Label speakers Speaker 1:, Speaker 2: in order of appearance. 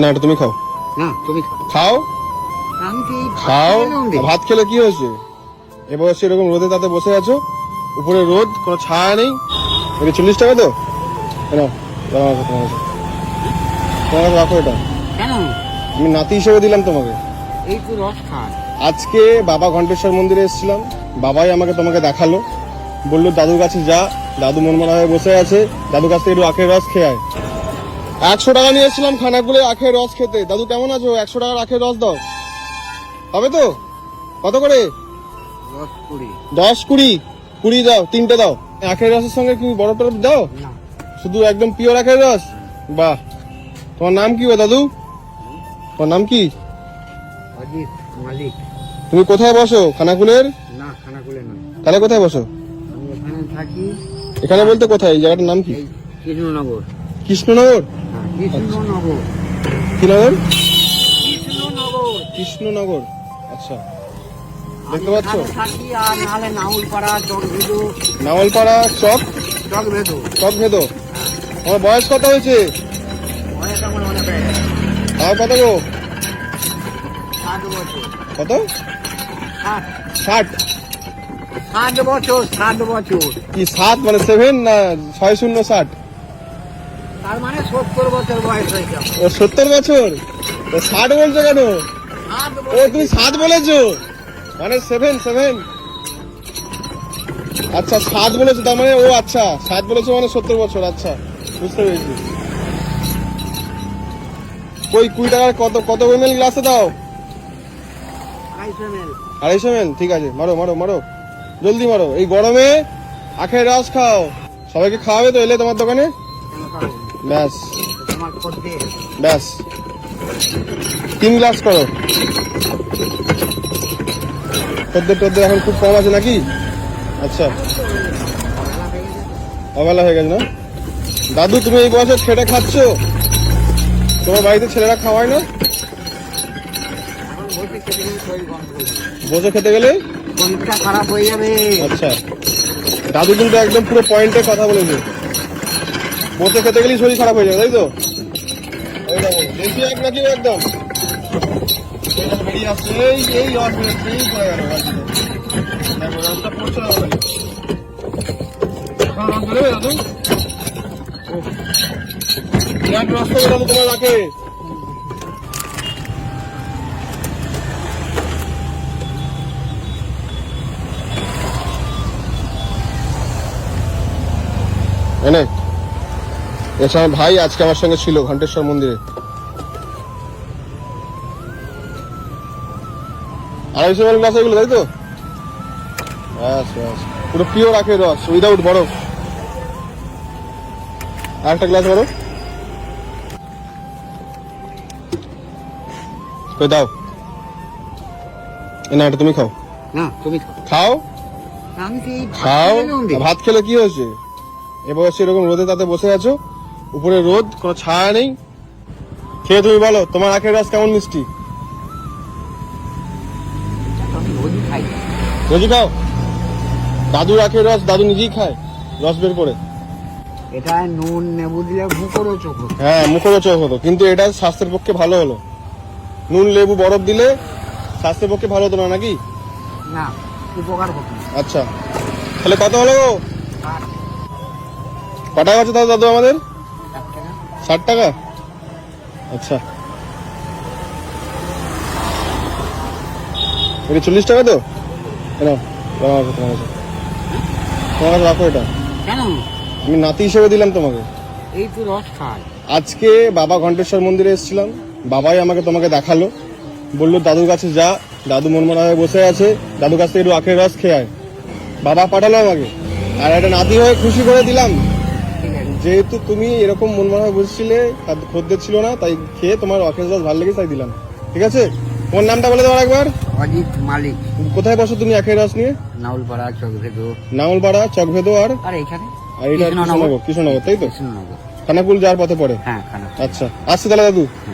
Speaker 1: না এটা তুমি খাও।
Speaker 2: না তুমি খাও।
Speaker 1: খাও?
Speaker 2: ভাত
Speaker 1: খেলে কি হয়েছে? এ বয়সে এরকম রোদে তাতে বসে আছো? উপরে রোদ কোনো ছায়া নেই? এটা চল্লিশ টাকা তো? তোমার কাছে। তোমার কাছে রাখো এটা। আমি নাতি হিসেবে দিলাম তোমাকে।
Speaker 2: এই তো রস খায়।
Speaker 1: আজকে বাবা ঘন্টেশ্বর মন্দিরে এসেছিলাম। বাবাই আমাকে তোমাকে দেখাল। বলল দাদুর কাছে যা। দাদু মনমরা হয়ে বসে আছে। দাদুর কাছ থেকে একটু আখের রস খেয়ে আয়। একশো টাকা নিয়ে এসেছিলাম খানাকুলে আখের রস খেতে। দাদু কেমন আছো? একশো টাকার আখের রস দাও। হবে তো? কত করে? দশ কুড়ি। কুড়ি? দাও তিনটে দাও। আখের রসের সঙ্গে কি বড় টরফ দাও? শুধু একদম পিওর আখের রস? বাহ। তোমার নাম কি দাদু? তোমার নাম কি?
Speaker 2: মালিক।
Speaker 1: তুমি কোথায় বসো? খানাকুলের?
Speaker 2: না না
Speaker 1: তাহলে কোথায় বসো?
Speaker 2: এখানে থাকি।
Speaker 1: এখানে বলতে কোথায়? এই জায়গাটার নাম কি?
Speaker 2: কৃষ্ণনগর।
Speaker 1: কৃষ্ণনগর?
Speaker 2: কৃষ্ণনগর।
Speaker 1: কি নগর
Speaker 2: কৃষ্ণনগর।
Speaker 1: কৃষ্ণনগর। আচ্ছা। দেখতে পাচ্ছ?
Speaker 2: থাকি আর নাহলে নাউলপাড়া চকভেদু
Speaker 1: নাওয়ালপাড়া চক?
Speaker 2: চকভেদু।
Speaker 1: চক ভেদ আমার বয়স কত হয়েছে?
Speaker 2: অনেক আমার অনেক
Speaker 1: আর কত গো? কত?
Speaker 2: ষাট।
Speaker 1: ষাট।
Speaker 2: বছর ষাট বছর।
Speaker 1: কি সাত মানে সেভেন না ছয় শূন্য ষাট?
Speaker 2: তার মানে সত্তর বছর বয়স হয়েছে।
Speaker 1: ও সত্তর বছর? ও ষাট বলছো কেন? ও তুমি সাত বলেছ? মানে সেভেন সেভেন আচ্ছা সাত বলেছ তার মানে ও আচ্ছা সাত বলেছ মানে সত্তর বছর আচ্ছা বুঝতে পেরেছি। ওই কুড়ি টাকার কত কত এমএল গ্লাসে দাও?
Speaker 2: আড়াইশো।
Speaker 1: এমএল ঠিক আছে মারো মারো মারো। জলদি মারো এই গরমে আখের রস খাও। সবাইকে খাওয়াবে তো এলে তোমার দোকানে? ব্যাস। ব্যাস। তিন গ্লাস করো। টদ্দের টদ্দের এখন খুব কম আছে নাকি? আচ্ছা। অবেলা হয়ে গেছে না? দাদু তুমি এই বয়সে ছেড়ে খাচ্ছ? তোমার বাড়িতে ছেলেরা খাওয়ায় না?
Speaker 2: বসে খেতে গেলে? খারাপ হয়ে যাবে।
Speaker 1: আচ্ছা। দাদু কিন্তু একদম পুরো পয়েন্টে কথা বলেছে। বসে খেতে গেলেই শরীর খারাপ হয়ে যাবে তাই তো? দেশি এক নাকি একদম? এই দেখো, বেরিয়ে আসছে এই এই রস পড়ে গেল রসটা। পড়ছে না ভাই। এখন রস বেরোবে দাদু? বিরাট রস তো তোমার রাখে। এনে আমার ভাই আজকে আমার সঙ্গে ছিল ঘন্টেশ্বর মন্দিরে। আড়াইশো এমএল গ্লাস এগুলো তাই তো? পুরো পিওর রাখে রস উইদাউট বরফ। আর একটা গ্লাস বরফ কই দাও। এ না এটা তুমি খাও।
Speaker 2: না তুমি খাও।
Speaker 1: খাও?
Speaker 2: ভাত
Speaker 1: খাও? ভাত খেলে কি হয়েছে? এ বয়সে এরকম রোদে তাতে বসে আছো? উপরে রোদ কোনো ছায়া নেই। খেয়ে তুমি বলো তোমার আখের রস কেমন মিষ্টি?
Speaker 2: রোজই
Speaker 1: খাও দাদুর আখের রস দাদু নিজেই খায় রস বের করে।
Speaker 2: এটা নুন নেবু দিলে মুখরও চোখ
Speaker 1: হ্যাঁ মুখরোচক হতো কিন্তু এটা স্বাস্থ্যের পক্ষে ভালো হলো। নুন লেবু বরফ দিলে স্বাস্থ্যের পক্ষে ভালো হতো না নাকি?
Speaker 2: না উপকার হতো
Speaker 1: আচ্ছা। তাহলে কত হলো কটা আছে তাও দাদু আমাদের?
Speaker 2: ষাট টাকা?
Speaker 1: আচ্ছা। এটা চল্লিশ টাকা তো? কেন তোমার কাছে। তোমার কাছে রাখো এটা।
Speaker 2: কেন?
Speaker 1: আমি নাতি হিসেবে দিলাম তোমাকে।
Speaker 2: এই তো রস খায়
Speaker 1: আজকে বাবা ঘন্টেশ্বর মন্দিরে এসেছিলাম। বাবাই আমাকে তোমাকে দেখাল। বলল দাদুর কাছে যা। দাদু মনমরা হয়ে বসে আছে। দাদুর কাছ থেকে একটু আখের রস খেয়ে আয়। বাবা পাঠালো আমাকে। আর একটা নাতি হয়ে খুশি করে দিলাম। যেহেতু তুমি এরকম মন মনে বসেছিলে খাদ্য- খদ্দের ছিল না তাই খেয়ে তোমার অকেশ দাস ভালো লেগেছে তাই দিলাম। ঠিক আছে? তোমার নামটা বলে দেওয়ার একবার
Speaker 2: অজিত মালিক।
Speaker 1: কোথায় বসো তুমি আখের রস নিয়ে?
Speaker 2: নাউলপাড়া চকভেদো।
Speaker 1: নাউলপাড়া চকভেদো আর?
Speaker 2: আর এখানে
Speaker 1: আর এটা
Speaker 2: কৃষ্ণনগর।
Speaker 1: কৃষ্ণনগর তাই তো?
Speaker 2: কৃষ্ণনগর।
Speaker 1: খানাকুল যাওয়ার পথে পড়ে?
Speaker 2: হ্যাঁ
Speaker 1: আচ্ছা আসছি তাহলে দাদু।
Speaker 2: হুম।